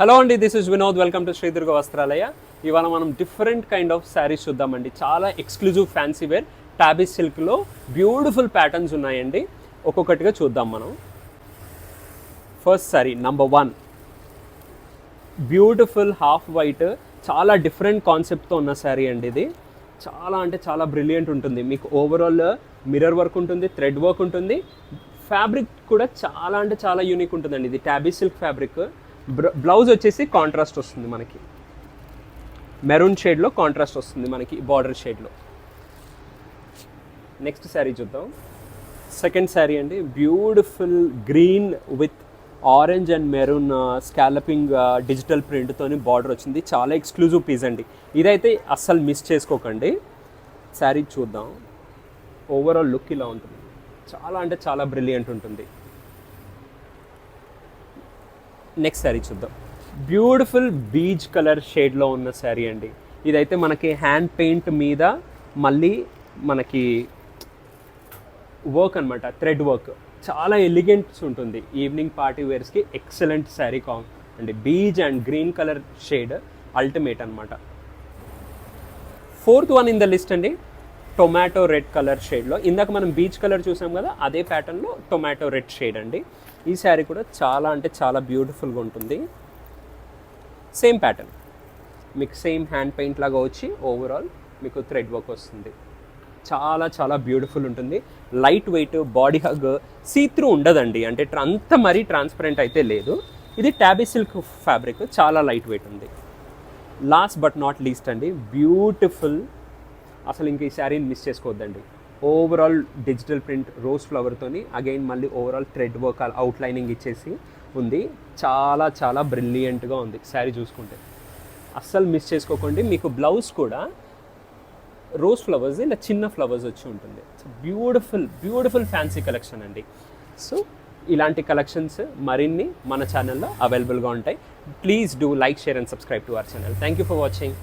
Hello అండి this is Vinod welcome to Sri Durga Vastralaya ఇవాళ మనం డిఫరెంట్ కైండ్ ఆఫ్ శారీస్ చూద్దామండి. చాలా ఎక్స్క్లూజివ్ ఫ్యాన్సీ వేర్ టాబిస్ సిల్క్లో బ్యూటిఫుల్ ప్యాటర్న్స్ ఉన్నాయండి. ఒక్కొక్కటిగా చూద్దాం మనం. First sari number one beautiful half white చాలా డిఫరెంట్ కాన్సెప్ట్తో ఉన్న శారీ అండి ఇది. చాలా అంటే చాలా బ్రిలియంట్ ఉంటుంది. మీకు ఓవరాల్ మిర్రర్ వర్క్ ఉంటుంది థ్రెడ్ వర్క్ ఉంటుంది. ఫ్యాబ్రిక్ కూడా చాలా అంటే చాలా యూనిక్ ఉంటుందండి. ఇది ట్యాబీ సిల్క్ ఫ్యాబ్రిక్ బ్లౌజ్ వచ్చేసి కాంట్రాస్ట్ వస్తుంది మనకి. మెరూన్ షేడ్లో కాంట్రాస్ట్ వస్తుంది మనకి బార్డర్ షేడ్లో. నెక్స్ట్ శారీ చూద్దాం. సెకండ్ శారీ అండి beautiful green with orange and maroon scalloping digital ప్రింట్తోని border వచ్చింది. చాలా ఎక్స్క్లూజివ్ పీస్ అండి. ఇదైతే అస్సలు మిస్ చేసుకోకండి. శారీ చూద్దాం. ఓవరాల్ లుక్ ఇలా ఉంటుంది. చాలా అంటే చాలా బ్రిలియంట్ ఉంటుంది. నెక్స్ట్ శారీ చూద్దాం. బ్యూటిఫుల్ బీచ్ కలర్ షేడ్లో ఉన్న శారీ అండి. ఇదైతే మనకి హ్యాండ్ పెయింట్ మీద మళ్ళీ మనకి వర్క్ అనమాట థ్రెడ్ వర్క్ చాలా ఎలిగెంట్స్ ఉంటుంది. ఈవినింగ్ పార్టీ వేర్స్కి ఎక్సలెంట్ శారీ కామ్ అండి beige and green colour shade ultimate అనమాట fourth one in the list అండి. టొమాటో రెడ్ కలర్ షేడ్లో ఇందాక మనం బీచ్ కలర్ చూసాం కదా అదే ప్యాటర్న్లో టొమాటో రెడ్ షేడ్ అండి. ఈ శారీ కూడా చాలా అంటే చాలా బ్యూటిఫుల్గా ఉంటుంది. సేమ్ ప్యాటర్న్ మీకు సేమ్ హ్యాండ్ పెయింట్ లాగా వచ్చి ఓవరాల్ మీకు థ్రెడ్ వర్క్ వస్తుంది. చాలా చాలా బ్యూటిఫుల్ ఉంటుంది. Light weight body hug see through ఉండదండి. అంటే అంత మరీ ట్రాన్స్పరెంట్ అయితే లేదు. ఇది ట్యాబీ సిల్క్ ఫ్యాబ్రిక్ చాలా లైట్ వెయిట్ ఉంది. లాస్ట్ బట్ నాట్ లీస్ట్ అండి బ్యూటిఫుల్ అసలు ఇంక ఈ శారీని మిస్ చేసుకోవద్దండి. ఓవరాల్ డిజిటల్ ప్రింట్ రోజ్ ఫ్లవర్తోని అగైన్ మళ్ళీ ఓవరాల్ థ్రెడ్ వర్క్ అవుట్లైనింగ్ ఇచ్చేసి ఉంది. చాలా చాలా బ్రిలియంట్గా ఉంది శారీ చూసుకుంటే. అస్సలు మిస్ చేసుకోకండి. మీకు బ్లౌజ్ కూడా రోజ్ ఫ్లవర్స్ ఇలా చిన్న ఫ్లవర్స్ వచ్చి ఉంటుంది. బ్యూటిఫుల్ బ్యూటిఫుల్ ఫ్యాన్సీ కలెక్షన్ అండి. సో ఇలాంటి కలెక్షన్స్ మరిన్ని మన ఛానల్లో అవైలబుల్గా ఉంటాయి. Please do like share and subscribe to our channel thank you for watching